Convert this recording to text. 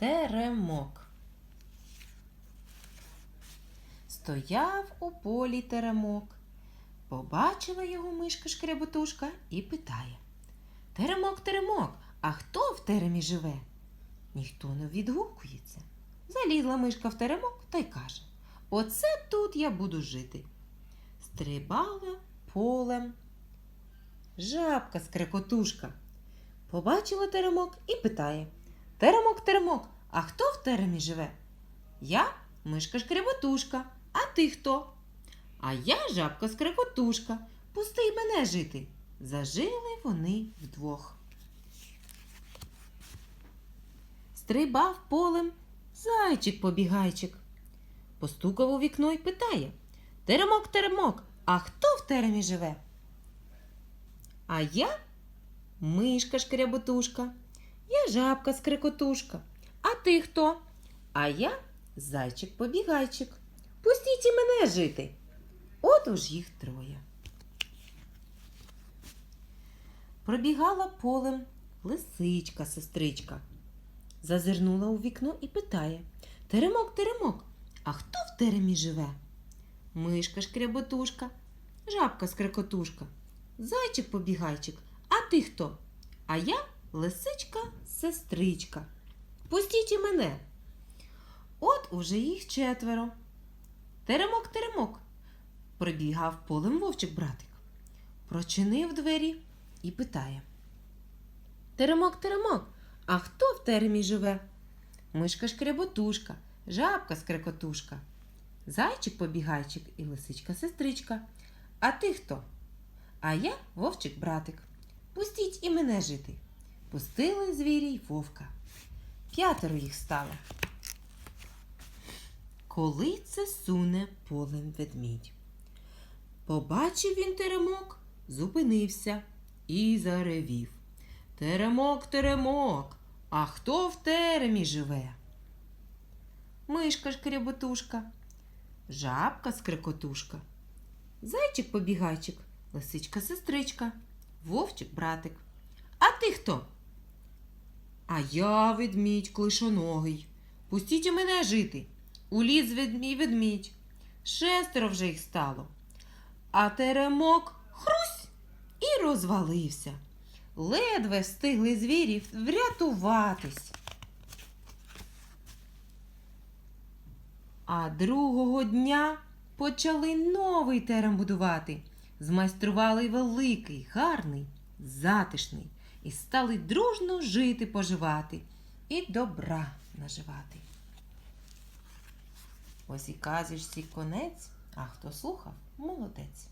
Теремок. Стояв у полі теремок. Побачила його мишка шкряботушка і питає. Теремок, теремок, а хто в теремі живе? Ніхто не відгукується. Залізла мишка в теремок та й каже: Оце тут я буду жити. Стрибала полем. Жабка скрекотушка. Побачила теремок і питає: Теремок, теремок, а хто в теремі живе? Я мишка шкреботушка, а ти хто? А я жабка скрекотушка. Пусти й мене жити. Зажили вони вдвох. Стрибав полем зайчик-побігайчик. Постукав у вікно і питає Теремок, теремок, а хто в теремі живе? А я мишка шкряботушка, я жабка скрикотушка. А ти хто? А я зайчик-побігайчик. Пустіть і мене жити. От уж їх троє. Пробігала полем лисичка, сестричка. Зазирнула у вікно і питає Теремок, теремок, а хто в теремі живе? Мишка шкряботушка, жабка скрекотушка, зайчик побігайчик, а ти хто? А я лисичка, сестричка. Пустіть і мене. От уже їх четверо. Теремок, теремок, пробігав полем вовчик братик. Прочинив двері і питає. Теремок, теремок, а хто в теремі живе? Мишка шкряботушка, жабка скрекотушка, зайчик побігайчик і лисичка сестричка. А ти хто? А я вовчик братик. Пустіть і мене жити. Пустили звірі й вовка. П'ятеро їх стало. Коли це суне полем ведмідь. Побачив він теремок, зупинився і заревів. Теремок, теремок, а хто в теремі живе? Мишка шкряботушка, жабка скрикотушка, зайчик побігайчик, лисичка сестричка, вовчик братик. А ти хто? А я ведмідь клишоногий. Пустіть і мене жити. У ліс ведмій ведмідь. Шестеро вже їх стало. А теремок хрусь і розвалився. Ледве встигли звірі врятуватись. А другого дня почали новий терем будувати. Змайстрували великий, гарний, затишний і стали дружно жити, поживати і добра наживати. Ось і казочці конець, а хто слухав, молодець.